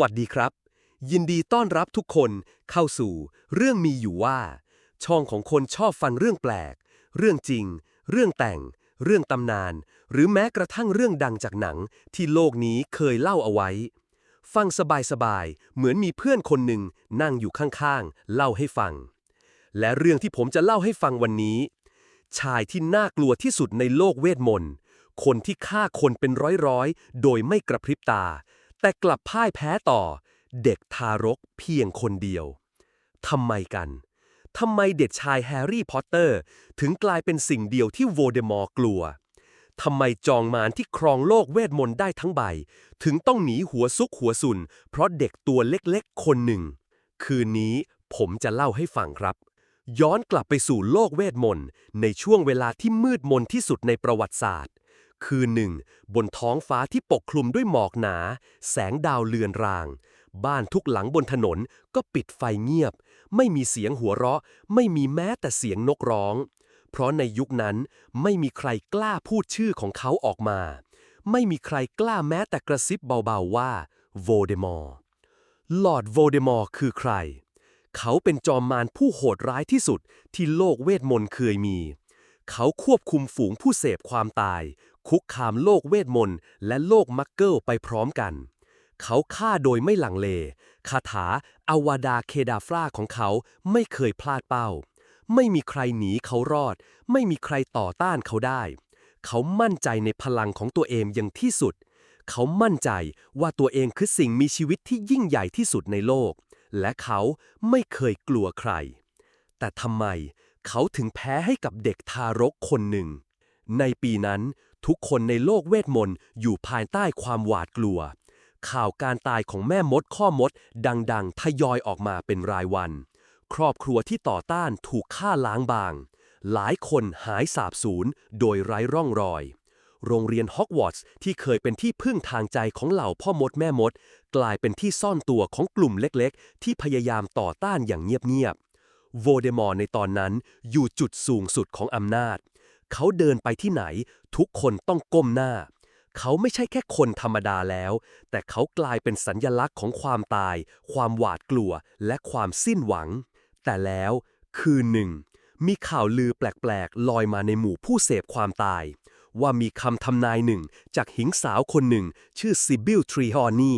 วัสดีครับ ยินดีต้อนรับทุกคนเข้าสู่ เรื่องมีอยู่ว่า ช่องของคนชอบฟังเรื่องแปลก เรื่องจริง เรื่องแต่ง เรื่องตำนาน หรือแม้กระทั่งเรื่องดังจากหนังที่โลกนี้เคยเล่าเอาไว้ ฟังสบายๆเหมือนมีเพื่อนคนหนึ่งนั่งอยู่ข้างๆ เล่าให้ฟัง และเรื่องที่ผมจะเล่าให้ฟังวันนี้ ชายที่น่ากลัวที่สุดในโลกเวทมนต์คนที่ฆ่าคนเป็นร้อยๆ โดยไม่กระพริบตา แต่กลับพ่ายแพ้ต่อ เด็กทารกเพียงคนเดียวทำไมกันทำไมเด็กชายแฮร์รี่พอตเตอร์ ถึงกลายเป็นสิ่งเดียวที่โวเดมอร์กลัวทำไมจองมารที่ครองโลกเวทมนต์ได้ทั้งใบ ถึงต้องหนีหัวซุกหัวสุน เพราะเด็กตัวเล็กๆ คนหนึ่ง คืนนี้ผมจะเล่าให้ฟังครับ ย้อนกลับไปสู่โลกเวทมนต์ในช่วงเวลาที่มืดมนที่สุดในประวัติศาสตร์ คืนหนึ่ง บนท้องฟ้าที่ปกคลุมด้วยหมอกหนา แสงดาวเลือนราง บ้านทุกหลังบนถนนก็ปิดไฟเงียบ ไม่มีเสียงหัวเราะ ไม่มีแม้แต่เสียงนกร้อง เพราะในยุคนั้นไม่มีใครกล้าพูดชื่อของเขาออกมา ไม่มีใครกล้าแม้แต่กระซิบเบาๆว่าโวเดมอร์ลอร์ดโวเดมอร์คือใคร เขาเป็นจอมมารผู้โหดร้ายที่สุดที่โลกเวทมนต์เคยมี เขาควบคุมฝูงผู้เสพความตาย คุกคามโลกเวทมนต์และโลกมักเกิลไปพร้อมกัน เขาฆ่าโดยไม่หลังเล คาถาอวาดาเคดาฟราของเขาไม่เคยพลาดเป้า ไม่มีใครหนีเขารอด ไม่มีใครต่อต้านเขาได้ เขามั่นใจในพลังของตัวเองอย่างที่สุด เขามั่นใจว่าตัวเองคือสิ่งมีชีวิตที่ยิ่งใหญ่ที่สุดในโลก และเขาไม่เคยกลัวใคร แต่ทำไมเขาถึงแพ้ให้กับเด็กทารกคนหนึ่ง ในปีนั้น ทุกคนในโลกเวทมนต์อยู่ภายใต้ความหวาดกลัว ข่าวการตายของแม่มดข้อมด ดังๆ ทยอยออกมาเป็นรายวัน ครอบครัวที่ต่อต้านถูกฆ่าล้างบาง หลายคนหายสาบสูญโดยไร้ร่องรอย โรงเรียนฮอกวอตส์ที่เคยเป็นที่พึ่งทางใจของเหล่าพ่อมดแม่มด กลายเป็นที่ซ่อนตัวของกลุ่มเล็กๆ ที่พยายามต่อต้านอย่างเงียบๆโวเดมอร์ในตอนนั้นอยู่จุดสูงสุดของอำนาจ เขาเดินไปที่ไหน ทุกคนต้องก้มหน้า เขาไม่ใช่แค่คนธรรมดาแล้ว แต่เขากลายเป็นสัญญลักษณ์ของความตาย ความหวาดกลัว และความสิ้นหวัง แต่แล้ว คืนหนึ่ง มีข่าวลือแปลกๆ ลอยมาในหมู่ผู้เสพความตาย ว่ามีคำทำนายหนึ่ง จากหญิงสาวคนหนึ่ง ชื่อซิบิลทรีฮอนี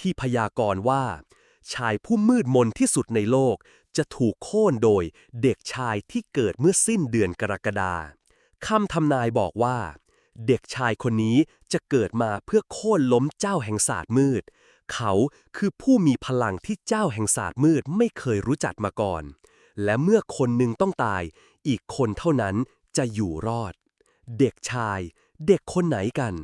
ที่พยากรณ์ว่า ชายผู้มืดมนที่สุดในโลกจะถูกโค่นโดยเด็กชายที่เกิดเมื่อสิ้นเดือนกรกฎาค คำทำนายบอกว่า เด็กชายคนนี้จะเกิดมาเพื่อโค่นล้มเจ้าแห่งศาสตร์มืด เขาคือผู้มีพลังที่เจ้าแห่งศาสตร์มืดไม่เคยรู้จักมาก่อน และเมื่อคนหนึ่งต้องตาย อีกคนเท่านั้นจะอยู่รอด เด็กชาย เด็กคนไหนกัน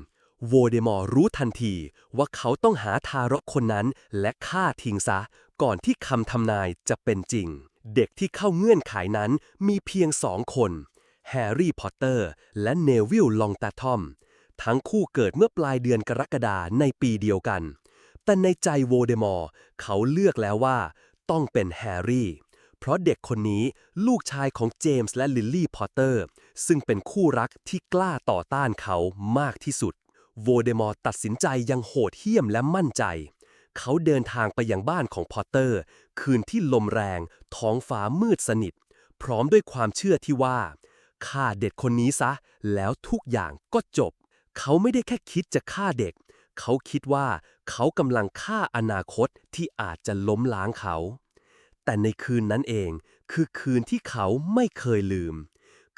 โวเดมอร์รู้ทันทีว่าเขาต้องหาทารกคนนั้นและฆ่าทิ้งซะ ก่อนที่คำทำนายจะเป็นจริง เด็กที่เข้าเงื่อนไขนั้นมีเพียงสองคน แฮร์รี่พอตเตอร์ และเนวิลลองตาทอม ทั้งคู่เกิดเมื่อปลายเดือนกรกฎาในปีเดียวกัน แต่ในใจโวเดมอร์เขาเลือกแล้วว่า ต้องเป็นแฮร์รี่ เพราะเด็กคนนี้ลูกชายของเจมส์และลิลลี่พอตเตอร์ ซึ่งเป็นคู่รักที่กล้าต่อต้านเขามากที่สุด โวเดมอร์ตัดสินใจอยังโหดเหี้ยมและมั่นใจเขาเดินทางไปยังบ้านของพอตเตอร์ คืนที่ลมแรง ท้องฟ้ามืดสนิท พร้อมด้วยความเชื่อที่ว่า ฆ่าเด็กคนนี้ซะ แล้วทุกอย่างก็จบ เขาไม่ได้แค่คิดจะฆ่าเด็ก เขาคิดว่าเขากำลังฆ่าอนาคตที่อาจจะล้มล้างเขา แต่ในคืนนั้นเอง คือคืนที่เขาไม่เคยลืม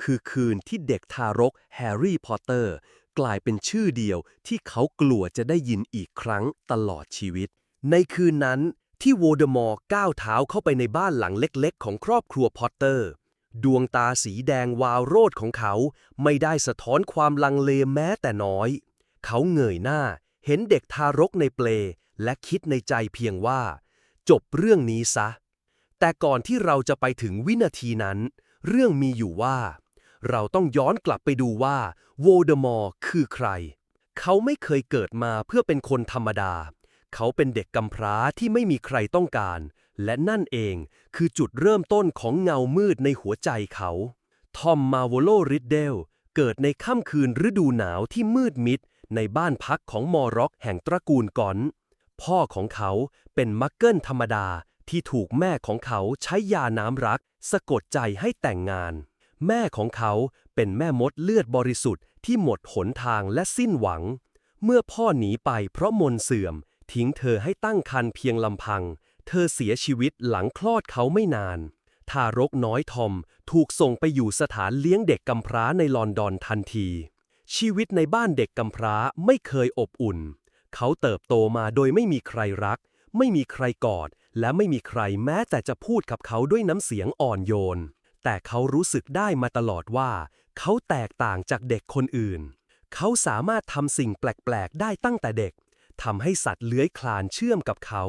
คือคืนที่เด็กทารกแฮร์รี่พอตเตอร์กลายเป็นชื่อเดียวที่เขากลัวจะได้ยินอีกครั้งตลอดชีวิต ในคืนนั้นที่โวเดมอร์ก้าวเท้าเข้าไปในบ้านหลังเล็กๆ ของครอบครัวพอตเตอร์ ดวงตาสีแดงวาวโรดของเขาไม่ได้สะท้อนความลังเลแม้แต่น้อย เขาเงยหน้า เห็นเด็กทารกในเปล และคิดในใจเพียงว่า จบเรื่องนี้ซะ แต่ก่อนที่เราจะไปถึงวินาทีนั้น เรื่องมีอยู่ว่า เราต้องย้อนกลับไปดูว่าโวเดมอร์คือใคร เขาไม่เคยเกิดมาเพื่อเป็นคนธรรมดา เขาเป็นเด็กกำพร้าที่ไม่มีใครต้องการ และนั่นเองคือจุดเริ่มต้นของเงามืดในหัวใจเขา ทอมมาโวโลริดเดล เกิดในค่ำคืนฤดูหนาวที่มืดมิด ในบ้านพักของมอร็อกแห่งตระกูลกอน พ่อของเขาเป็นมักเกิลธรรมดาที่ถูกแม่ของเขาใช้ยาน้ำรัก สะกดใจให้แต่งงาน แม่ของเขาเป็นแม่มดเลือดบริสุทธิ์ที่หมดหนทางและสิ้นหวัง เมื่อพ่อหนีไปเพราะมนเสื่อม ทิ้งเธอให้ตั้งครรภ์เพียงลำพัง เธอเสียชีวิตหลังคลอดเขาไม่นาน ทารกน้อยทอมถูกส่งไปอยู่สถานเลี้ยงเด็กกำพร้าในลอนดอนทันที ชีวิตในบ้านเด็กกำพร้าไม่เคยอบอุ่น เขาเติบโตมาโดยไม่มีใครรัก ไม่มีใครกอด และไม่มีใครแม้แต่จะพูดกับเขาด้วยน้ำเสียงอ่อนโยน แต่เขารู้สึกได้มาตลอดว่า เขาแตกต่างจากเด็กคนอื่น เขาสามารถทำสิ่งแปลก ๆ ได้ตั้งแต่เด็กทำให้สัตว์เลื้อยคลานเชื่อมกับเขา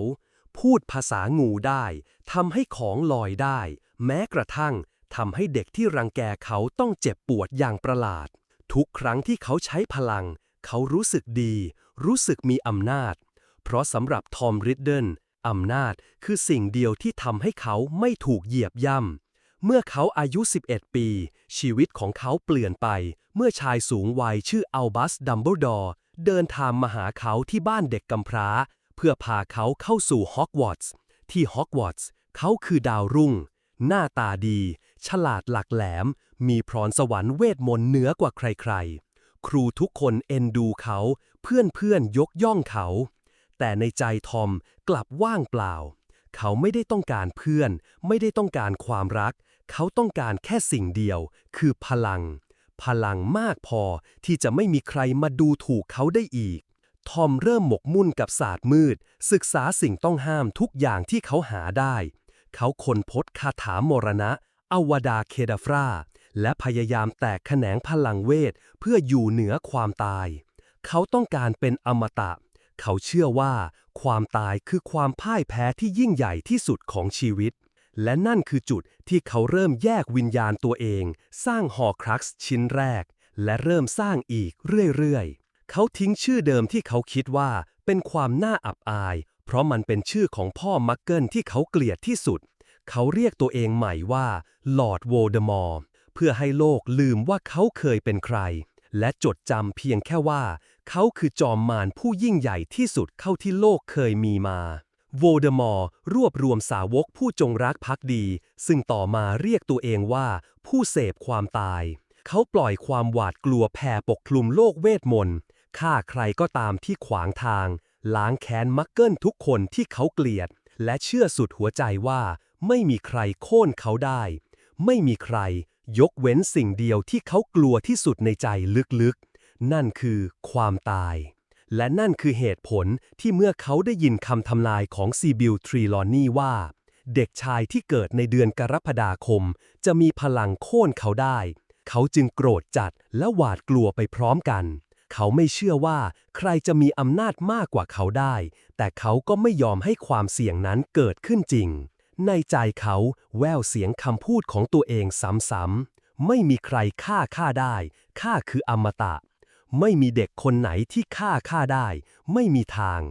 พูดภาษางูได้ทำให้ของลอยได้ แม้กระทั่งทำให้เด็กที่รังแกเขาต้องเจ็บปวดอย่างประหลาด ทุกครั้งที่เขาใช้พลัง เขารู้สึกดี รู้สึกมีอำนาจ เพราะสำหรับทอมริดเดิลอำนาจคือสิ่งเดียวที่ทำให้เขาไม่ถูกเหยียบย่ำเมื่อเขาอายุ 11 ปี ชีวิตของเขาเปลี่ยนไป เมื่อชายสูงวัยชื่ออัลบัสดัมเบิลดอร์เดินทางมาหาเขาที่บ้านเด็กกำพร้า เพื่อพาเขาเข้าสู่ฮอกวอตส์ที่ฮอกวอตส์เขาคือดาวรุ่ง หน้าตาดี ฉลาดหลักแหลม มีพรสวรรค์เวทมนต์เหนือกว่าใครๆ ครูทุกคนเอ็นดูเขา เพื่อนๆยกย่องเขา แต่ในใจทอมกลับว่างเปล่า เขาไม่ได้ต้องการเพื่อน ไม่ได้ต้องการความรัก เขาต้องการแค่สิ่งเดียว คือพลัง พลังมากพอที่จะไม่มีใครมาดูถูกเขาได้อีก ทอมเริ่มหมกมุ่นกับศาสตร์มืด ศึกษาสิ่งต้องห้ามทุกอย่างที่เขาหาได้ เขาค้นพบคาถามรณะ อวดาเคดาฟรา และพยายามแตกแขนงพลังเวท เพื่ออยู่เหนือความตาย เขาต้องการเป็นอมตะ เขาเชื่อว่า ความตายคือความพ่ายแพ้ที่ยิ่งใหญ่ที่สุดของชีวิต และนั่นคือจุดที่เขาเริ่มแยกวิญญาณตัวเอง สร้างฮอครักซ์ชิ้นแรก และเริ่มสร้างอีกเรื่อยๆ เขาทิ้งชื่อเดิมที่เขาคิดว่าเป็นความน่าอับอาย เพราะมันเป็นชื่อของพ่อมักเกิลที่เขาเกลียดที่สุด เขาเรียกตัวเองใหม่ว่าลอร์ดโวเดมอร์เพื่อให้โลกลืมว่าเขาเคยเป็นใคร และจดจำเพียงแค่ว่า เขาคือจอมมารผู้ยิ่งใหญ่ที่สุดเข้าที่โลกเคยมีมาโวเดมอร์รวบรวมสาวกผู้จงรักภักดี ซึ่งต่อมาเรียกตัวเองว่าผู้เสพความตาย เขาปล่อยความหวาดกลัวแผ่ปกคลุมโลกเวทมนต์ ฆ่าใครก็ตามที่ขวางทาง ล้างแค้นมักเกิลทุกคนที่เขาเกลียด และเชื่อสุดหัวใจว่าไม่มีใครโค่นเขาได้ ไม่มีใครยกเว้นสิ่งเดียวที่เขากลัวที่สุดในใจลึกๆ นั่นคือความตาย และนั่นคือเหตุผลที่เมื่อเขาได้ยินคำทำนายของซีบิลทรีลอนนี่ว่า เด็กชายที่เกิดในเดือนกรกฎาคม จะมีพลังโค่นเขาได้ เขาจึงโกรธจัดและหวาดกลัวไปพร้อมกัน เขาไม่เชื่อว่าใครจะมีอำนาจมากกว่าเขาได้ แต่เขาก็ไม่ยอมให้ความเสี่ยงนั้นเกิดขึ้นจริง ในใจเขาแววเสียงคำพูดของตัวเองซ้ำๆ ไม่มีใครฆ่าข้าได้ ข้าคืออมตะ ไม่มีเด็กคนไหนที่ฆ่าข้าได้ ไม่มีทาง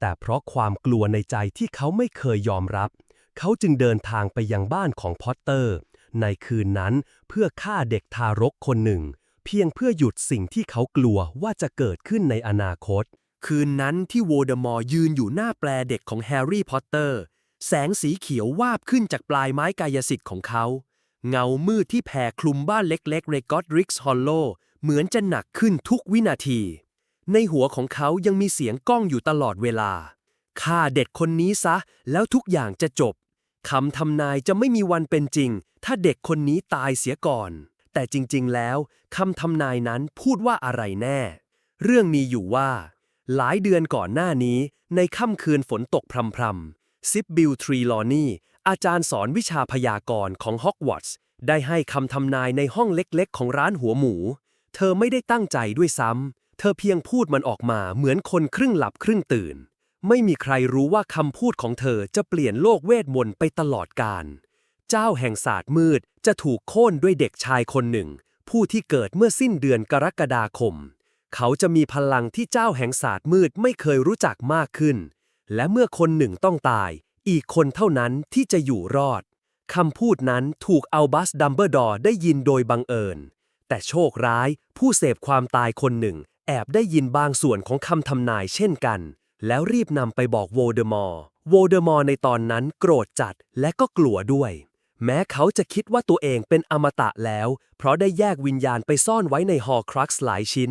แต่เพราะความกลัวในใจที่เขาไม่เคยยอมรับ เขาจึงเดินทางไปยังบ้านของพอตเตอร์ ในคืนนั้นเพื่อฆ่าเด็กทารกคนหนึ่ง เพียงเพื่อหยุดสิ่งที่เขากลัวว่าจะเกิดขึ้นในอนาคต คืนนั้นที่โวเดมอร์ยืนอยู่หน้าแปลเด็กของแฮร์รี่พอตเตอร์ แสงสีเขียววาบขึ้นจากปลายไม้กายสิทธิ์ของเขา เงามืดที่แผ่คลุมบ้านเล็กๆในกอดริกส์ฮอลโลเหมือนจะหนักขึ้นทุกวินาที ในหัวของเขายังมีเสียงก้องอยู่ตลอดเวลาฆ่าเด็กคนนี้ซะ แล้วทุกอย่างจะจบคำทำนายจะไม่มีวันเป็นจริง ถ้าเด็กคนนี้ตายเสียก่อน แต่จริงๆ แล้วคำทำนายนั้นพูดว่าอะไรแน่ เรื่องมีอยู่ว่า หลายเดือนก่อนหน้านี้ ในค่ำคืนฝนตกพรำๆซิปบิลทรีลอนี่อาจารย์สอนวิชาพยากรณ์ของฮอกวอตส์ได้ให้คำทำนายในห้องเล็กๆ ของร้านหัวหมู เธอไม่ได้ตั้งใจด้วยซ้ำ เธอเพียงพูดมันออกมาเหมือนคนครึ่งหลับครึ่งตื่น ไม่มีใครรู้ว่าคำพูดของเธอจะเปลี่ยนโลกเวทมนต์ไปตลอดกาล เจ้าแห่งศาสตร์มืดจะถูกโค่นด้วยเด็กชายคนหนึ่ง ผู้ที่เกิดเมื่อสิ้นเดือนกรกฎาคม เขาจะมีพลังที่เจ้าแห่งศาสตร์มืดไม่เคยรู้จักมากขึ้น และเมื่อคนหนึ่งต้องตาย อีกคนเท่านั้นที่จะอยู่รอดคำพูดนั้นถูกอัลบัสดัมเบอร์ดอร์ได้ยินโดยบังเอิญ แต่โชคร้ายผู้เสพความตายคนหนึ่ง แอบได้ยินบางส่วนของคำทำนายเช่นกัน แล้วรีบนำไปบอกโวเดอมอร์ โวเดอมอร์ในตอนนั้นโกรธจัดและก็กลัวด้วย แม้เขาจะคิดว่าตัวเองเป็นอมตะแล้ว เพราะได้แยกวิญญาณไปซ่อนไว้ในฮอครักซ์หลายชิ้น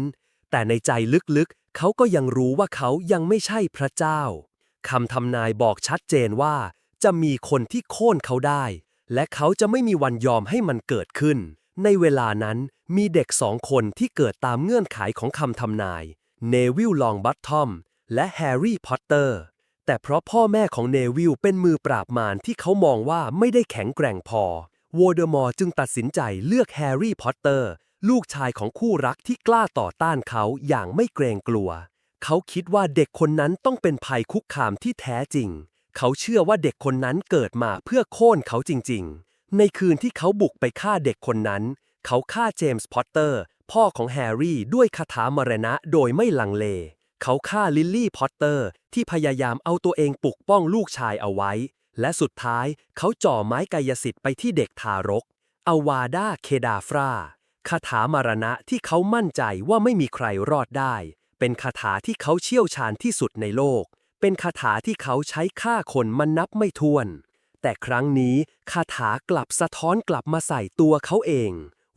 แต่ในใจลึกๆ เขาก็ยังรู้ว่าเขายังไม่ใช่พระเจ้าคำทำนายบอกชัดเจนว่า จะมีคนที่โค่นเขาได้ และเขาจะไม่มีวันยอมให้มันเกิดขึ้น ในเวลานั้นมีเด็กสองคนที่เกิดตามเงื่อนไขของคำทำนาย เนวิลลองบัตทอม และแฮร์รี่พอตเตอร์ แต่เพราะพ่อแม่ของเนวิลเป็นมือปราบมารที่เขามองว่าไม่ได้แข็งแกร่งพอวลเดอมอร์จึงตัดสินใจเลือกแฮร์รี่พอตเตอร์ ลูกชายของคู่รักที่กล้าต่อต้านเขาอย่างไม่เกรงกลัว เขาคิดว่าเด็กคนนั้นต้องเป็นภัยคุกคามที่แท้จริง เขาเชื่อว่าเด็กคนนั้นเกิดมาเพื่อโค่นเขาจริง ๆ ในคืนที่เขาบุกไปฆ่าเด็กคนนั้น เขาฆ่าเจมส์พอตเตอร์ พ่อของแฮร์รี่ด้วยคาถามรณะโดยไม่ลังเล เขาฆ่าลิลลี่พอตเตอร์ ที่พยายามเอาตัวเองปกป้องลูกชายเอาไว้ และสุดท้ายเขาจ่อไม้กายสิทธิ์ไปที่เด็กทารกอวาดาเคดาฟราคาถามรณะที่เขามั่นใจว่าไม่มีใครรอดได้ เป็นคาถาที่เขาเชี่ยวชาญที่สุดในโลก เป็นคาถาที่เขาใช้ฆ่าคนมันนับไม่ถ้วน แต่ครั้งนี้คาถากลับสะท้อนกลับมาใส่ตัวเขาเอง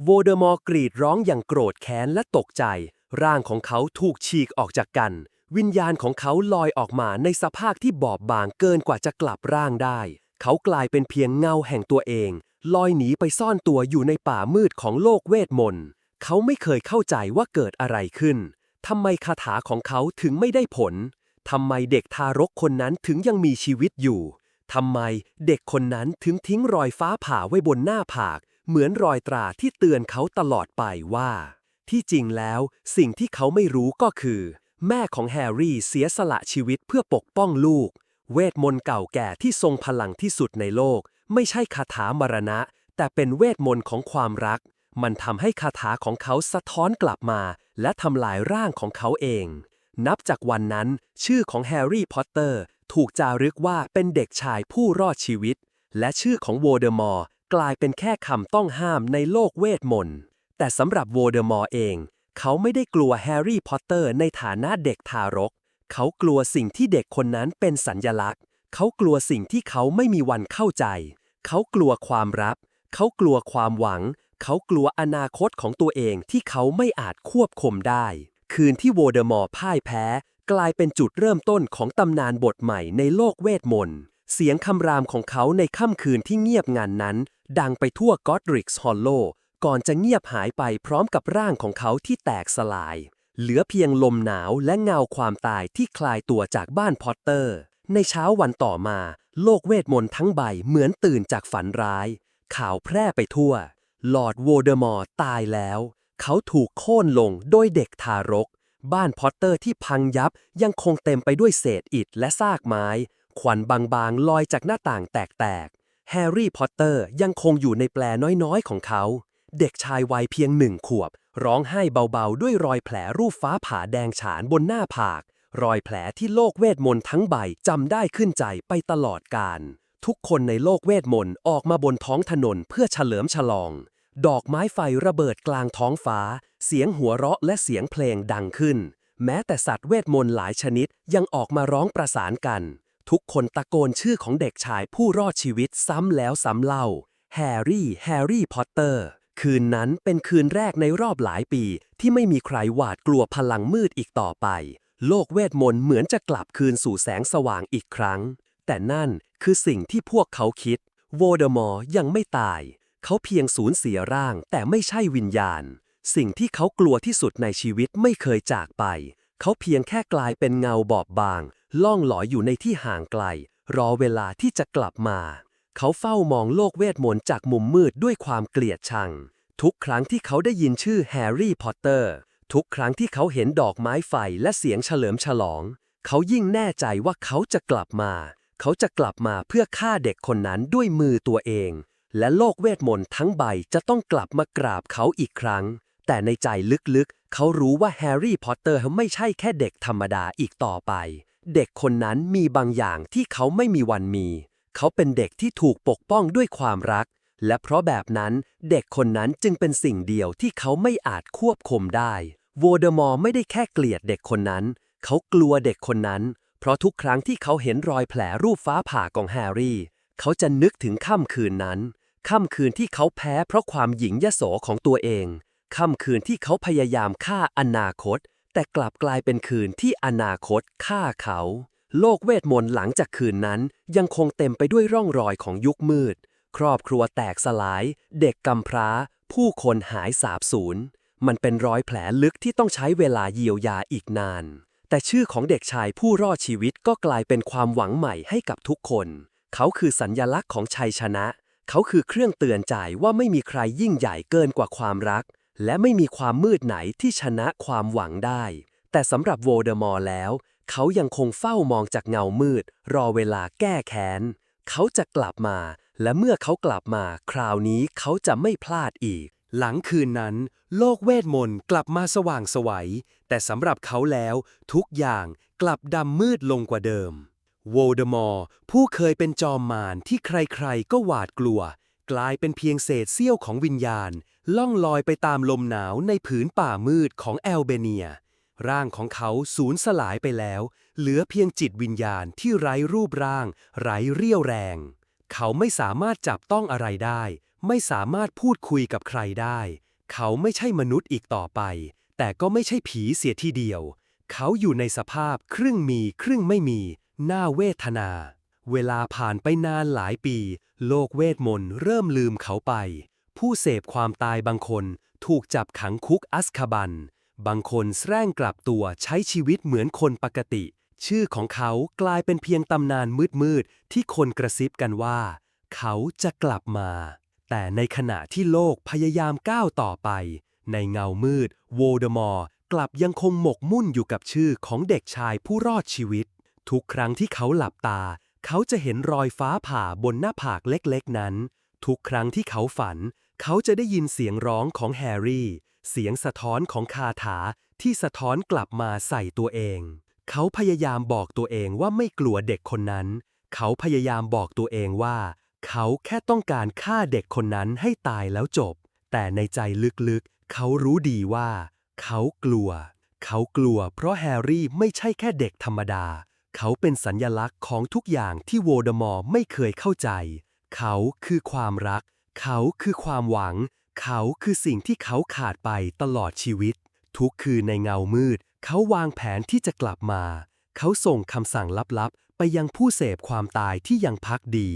โวเดอมอร์กรีดร้องอย่างโกรธแค้นและตกใจ ร่างของเขาถูกฉีกออกจากกัน วิญญาณของเขาลอยออกมาในสภาพที่บอบบางเกินกว่าจะกลับร่างได้ เขากลายเป็นเพียงเงาแห่งตัวเอง ลอยหนีไปซ่อนตัวอยู่ในป่ามืดของโลกเวทมนต์ เขาไม่เคยเข้าใจว่าเกิดอะไรขึ้น ทำไมคาถาของเขาถึงไม่ได้ผล ทำไมเด็กทารกคนนั้นถึงยังมีชีวิตอยู่ ทำไมเด็กคนนั้นถึงทิ้งรอยฟ้าผ่าไว้บนหน้าผาก เหมือนรอยตราที่เตือนเขาตลอดไปว่า ที่จริงแล้ว สิ่งที่เขาไม่รู้ก็คือ แม่ของแฮร์รี่เสียสละชีวิตเพื่อปกป้องลูก เวทมนต์เก่าแก่ที่ทรงพลังที่สุดในโลก ไม่ใช่คาถามรณะ แต่เป็นเวทมนต์ของความรัก มันทำให้คาถาของเขาสะท้อนกลับมา และทำลายร่างของเขาเอง นับจากวันนั้น ชื่อของแฮร์รี่พอตเตอร์ถูกจารึกว่าเป็นเด็กชายผู้รอดชีวิต และชื่อของโวเดอมอร์กลายเป็นแค่คำต้องห้ามในโลกเวทมนต์ แต่สำหรับโวเดอมอร์เอง เขาไม่ได้กลัวแฮร์รี่พอตเตอร์ในฐานะเด็กทารก เขากลัวสิ่งที่เด็กคนนั้นเป็นสัญญลักษณ์ เขากลัวสิ่งที่เขาไม่มีวันเข้าใจ เขากลัวความรับ เขากลัวความหวัง เขากลัวอนาคตของตัวเองที่เขาไม่อาจควบคุมได้ คืนที่โวเดอมอร์พ่ายแพ้ กลายเป็นจุดเริ่มต้นของตำนานบทใหม่ในโลกเวทมนต์ เสียงคำรามของเขาในค่ำคืนที่เงียบงันนั้น ดังไปทั่วกอดริกส์ฮอลโล ก่อนจะเงียบหายไปพร้อมกับร่างของเขาที่แตกสลาย เหลือเพียงลมหนาวและเงาความตายที่คลายตัวจากบ้านพอตเตอร์ ในเช้าวันต่อมา โลกเวทมนต์ทั้งใบเหมือนตื่นจากฝันร้าย ข่าวแพร่ไปทั่วลอร์ดโวเดอมอร์ตายแล้ว เขาถูกโค่นลงโดยเด็กทารก บ้านพอตเตอร์ที่พังยับยังคงเต็มไปด้วยเศษอิฐและซากไม้ควันบางๆลอยจากหน้าต่างแตกๆแฮร์รี่พอตเตอร์ยังคงอยู่ในแปลน้อยๆของเขา เด็กชายวัยเพียงหนึ่งขวบ ร้องไห้เบาๆ ด้วยรอยแผลรูปฟ้าผ่าแดงฉานบนหน้าผาก รอยแผลที่โลกเวทมนต์ทั้งใบจำได้ขึ้นใจไปตลอดกาลทุกคนในโลกเวทมนต์ออกมาบนท้องถนนเพื่อเฉลิมฉลอง ดอกไม้ไฟระเบิดกลางท้องฟ้า เสียงหัวเราะและเสียงเพลงดังขึ้น แม้แต่สัตว์เวทมนต์หลายชนิดยังออกมาร้องประสานกัน ทุกคนตะโกนชื่อของเด็กชายผู้รอดชีวิตซ้ำแล้วซ้ำเล่าแฮร์รี่ แฮร์รี่ พอตเตอร์ คืนนั้นเป็นคืนแรกในรอบหลายปีที่ไม่มีใครหวาดกลัวพลังมืดอีกต่อไป โลกเวทมนต์เหมือนจะกลับคืนสู่แสงสว่างอีกครั้ง แต่นั่นคือสิ่งที่พวกเขาคิดโวเดอมอร์ยังไม่ตาย เขาเพียงสูญเสียร่างแต่ไม่ใช่วิญญาณ สิ่งที่เขากลัวที่สุดในชีวิตไม่เคยจากไป เขาเพียงแค่กลายเป็นเงาบอบบาง ล่องลอยอยู่ในที่ห่างไกล รอเวลาที่จะกลับมา เขาเฝ้ามองโลกเวทมนต์จากมุมมืดด้วยความเกลียดชัง ทุกครั้งที่เขาได้ยินชื่อแฮร์รี่พอตเตอร์ ทุกครั้งที่เขาเห็นดอกไม้ไฟและเสียงเฉลิมฉลอง เขายิ่งแน่ใจว่าเขาจะกลับมา เขาจะกลับมาเพื่อฆ่าเด็กคนนั้นด้วยมือตัวเอง และโลกเวทมนต์ทั้งใบจะต้องกลับมากราบเขาอีกครั้ง แต่ในใจลึกๆ เขารู้ว่าแฮร์รี่พอตเตอร์ไม่ใช่แค่เด็กธรรมดาอีกต่อไป เด็กคนนั้นมีบางอย่างที่เขาไม่มีวันมี เขาเป็นเด็กที่ถูกปกป้องด้วยความรัก และเพราะแบบนั้นเด็กคนนั้นจึงเป็นสิ่งเดียวที่เขาไม่อาจควบคุมได้โวเดอมอร์ไม่ได้แค่เกลียดเด็กคนนั้น เขากลัวเด็กคนนั้น เพราะทุกครั้งที่เขาเห็นรอยแผลรูปฟ้าผ่าของแฮร์รี่ เขาจะนึกถึงค่ำคืนนั้น ค่ำคืนที่เขาแพ้เพราะความหญิงยโสของตัวเอง ค่ำคืนที่เขาพยายามฆ่าอนาคต แต่กลับกลายเป็นคืนที่อนาคตฆ่าเขา โลกเวทมนต์หลังจากคืนนั้นยังคงเต็มไปด้วยร่องรอยของยุคมืด ครอบครัวแตกสลาย เด็กกำพร้า ผู้คนหายสาบสูญ มันเป็นรอยแผลลึกที่ต้องใช้เวลาเยียวยาอีกนาน แต่ชื่อของเด็กชายผู้รอดชีวิตก็กลายเป็นความหวังใหม่ให้กับทุกคน เขาคือสัญญลักษณ์ของชัยชนะ เขาคือเครื่องเตือนใจว่าไม่มีใครยิ่งใหญ่เกินกว่าความรัก และไม่มีความมืดไหนที่ชนะความหวังได้แต่สำหรับโวเดอมอร์แล้ว เขายังคงเฝ้ามองจากเงามืด รอเวลาแก้แค้น เขาจะกลับมา และเมื่อเขากลับมา คราวนี้เขาจะไม่พลาดอีก หลังคืนนั้น โลกเวทมนต์กลับมาสว่างไสวัย แต่สำหรับเขาแล้ว ทุกอย่างกลับดำมืดลงกว่าเดิมโวลเดมอร์ผู้เคยเป็นจอมมารที่ใครๆ ก็หวาดกลัว กลายเป็นเพียงเศษเสี้ยวของวิญญาณ ล่องลอยไปตามลมหนาวในผืนป่ามืดของแอลเบเนีย ร่างของเขาสูญสลายไปแล้ว เหลือเพียงจิตวิญญาณที่ไร้รูปร่าง ไร้เรี่ยวแรง เขาไม่สามารถจับต้องอะไรได้ ไม่สามารถพูดคุยกับใครได้ เขาไม่ใช่มนุษย์อีกต่อไป แต่ก็ไม่ใช่ผีเสียทีเดียว เขาอยู่ในสภาพครึ่งมีครึ่งไม่มี น่าเวทนา เวลาผ่านไปนานหลายปี โลกเวทมนต์เริ่มลืมเขาไป ผู้เสพความตายบางคนถูกจับขังคุกอัสคาบัน บางคนแสร้งกลับตัวใช้ชีวิตเหมือนคนปกติ ชื่อของเขากลายเป็นเพียงตำนานมืดๆ ที่คนกระซิบกันว่า เขาจะกลับมา แต่ในขณะที่โลกพยายามก้าวต่อไป ในเงามืด โวลเดอมอร์กลับยังคงหมกมุ่นอยู่กับชื่อของเด็กชายผู้รอดชีวิต ทุกครั้งที่เขาหลับตา เขาจะเห็นรอยฟ้าผ่าบนหน้าผากเล็กๆนั้น ทุกครั้งที่เขาฝัน เขาจะได้ยินเสียงร้องของแฮร์รี่ เสียงสะท้อนของคาถาที่สะท้อนกลับมาใส่ตัวเอง เขาพยายามบอกตัวเองว่าไม่กลัวเด็กคนนั้น เขาพยายามบอกตัวเองว่า เขาแค่ต้องการฆ่าเด็กคนนั้นให้ตายแล้วจบ แต่ในใจลึกๆ เขารู้ดีว่า เขากลัว เขากลัวเพราะแฮร์รี่ไม่ใช่แค่เด็กธรรมดา เขาเป็นสัญญลักษณ์ของทุกอย่างที่โวลเดอมอร์ไม่เคยเข้าใจ เขาคือความรัก เขาคือความหวัง เขาคือสิ่งที่เขาขาดไปตลอดชีวิต ทุกคืนในเงามืด เขาวางแผนที่จะกลับมา เขาส่งคำสั่งลับๆ ไปยังผู้เสพความตายที่ยังพักดี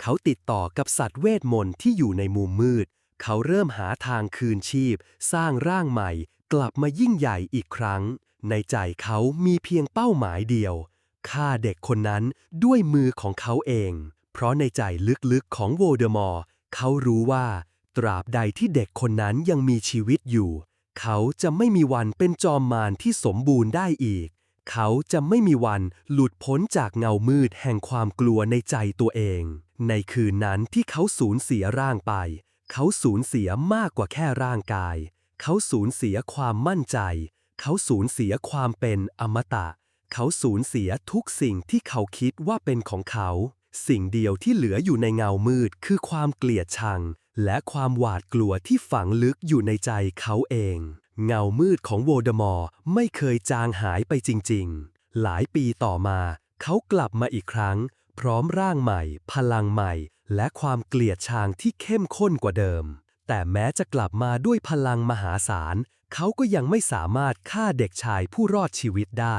เขาติดต่อกับสัตว์เวทมนต์ที่อยู่ในมุมมืด เขาเริ่มหาทางคืนชีพ สร้างร่างใหม่ กลับมายิ่งใหญ่อีกครั้ง ในใจเขามีเพียงเป้าหมายเดียวฆ่าเด็กคนนั้นด้วยมือของเขาเอง เพราะในใจลึกๆของโวเดอมอร์เขารู้ว่า ตราบใดที่เด็กคนนั้นยังมีชีวิตอยู่ เขาจะไม่มีวันเป็นจอมมารที่สมบูรณ์ได้อีก เขาจะไม่มีวันหลุดพ้นจากเงามืดแห่งความกลัวในใจตัวเอง ในคืนนั้นที่เขาสูญเสียร่างไป เขาสูญเสียมากกว่าแค่ร่างกาย เขาสูญเสียความมั่นใจ เขาสูญเสียความเป็นอมตะ เขาสูญเสียทุกสิ่งที่เขาคิดว่าเป็นของเขา สิ่งเดียวที่เหลืออยู่ในเงามืดคือความเกลียดชังและความหวาดกลัวที่ฝังลึกอยู่ในใจเขาเอง เงามืดของโวลเดมอร์ไม่เคยจางหายไปจริงๆ หลายปีต่อมา เขากลับมาอีกครั้ง พร้อมร่างใหม่ พลังใหม่ และความเกลียดชังที่เข้มข้นกว่าเดิม แต่แม้จะกลับมาด้วยพลังมหาศาล เขาก็ยังไม่สามารถฆ่าเด็กชายผู้รอดชีวิตได้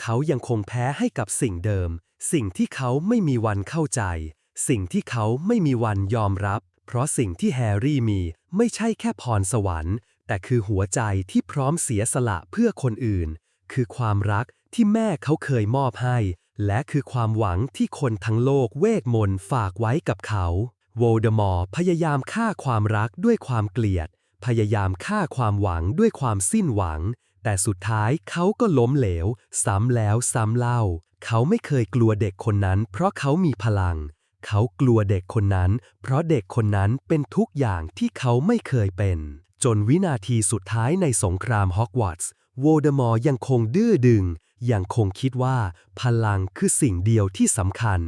เขายังคงแพ้ให้กับสิ่งเดิม สิ่งที่เขาไม่มีวันเข้าใจ สิ่งที่เขาไม่มีวันยอมรับ เพราะสิ่งที่แฮร์รี่มีไม่ใช่แค่พรสวรรค์ แต่คือหัวใจที่พร้อมเสียสละเพื่อคนอื่น คือความรักที่แม่เขาเคยมอบให้ และคือความหวังที่คนทั้งโลกเวทมนต์ฝากไว้กับเขาโวลเดอมอร์พยายามฆ่าความรักด้วยความเกลียด พยายามฆ่าความหวังด้วยความสิ้นหวัง แต่สุดท้ายเขาก็ล้มเหลว ซ้ำแล้วซ้ำเล่า เขาไม่เคยกลัวเด็กคนนั้น เพราะเขามีพลัง เขากลัวเด็กคนนั้น เพราะเด็กคนนั้นเป็นทุกอย่างที่เขาไม่เคยเป็น จนวินาทีสุดท้ายในสงครามฮอกวอตส์โวเดมอร์ยังคงดื้อดึง ยังคงคิดว่า พลังคือสิ่งเดียวที่สำคัญ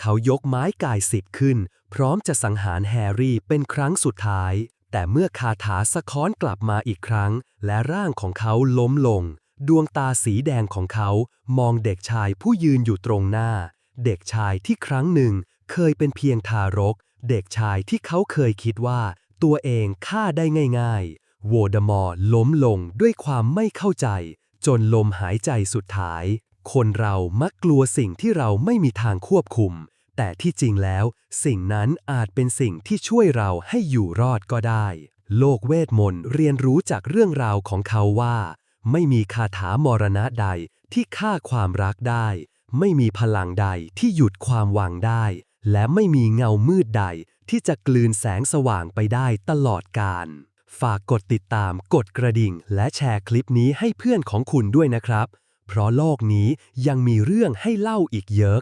เขายกไม้กายสิทธิ์ขึ้น พร้อมจะสังหารแฮร์รี่เป็นครั้งสุดท้าย แต่เมื่อคาถาสะค้อนกลับมาอีกครั้ง และร่างของเขาล้มลง ดวงตาสีแดงของเขามองเด็กชายผู้ยืนอยู่ตรงหน้า เด็กชายที่ครั้งหนึ่ง เคยเป็นเพียงทารก เด็กชายที่เขาเคยคิดว่า ตัวเองฆ่าได้ง่ายๆ โวเดมอร์ล้มลงด้วยความไม่เข้าใจ จนลมหายใจสุดท้าย คนเรามักกลัวสิ่งที่เราไม่มีทางควบคุม แต่ที่จริงแล้ว สิ่งนั้นอาจเป็นสิ่งที่ช่วยเราให้อยู่รอดก็ได้ โลกเวทมนต์เรียนรู้จากเรื่องราวของเขาว่า ไม่มีคาถามรณะใดที่ฆ่าความรักได้ ไม่มีพลังใดที่หยุดความหวังได้ และไม่มีเงามืดใดที่จะกลืนแสงสว่างไปได้ตลอดการ ฝากกดติดตาม กดกระดิ่ง และแชร์คลิปนี้ให้เพื่อนของคุณด้วยนะครับ เพราะโลกนี้ยังมีเรื่องให้เล่าอีกเยอะ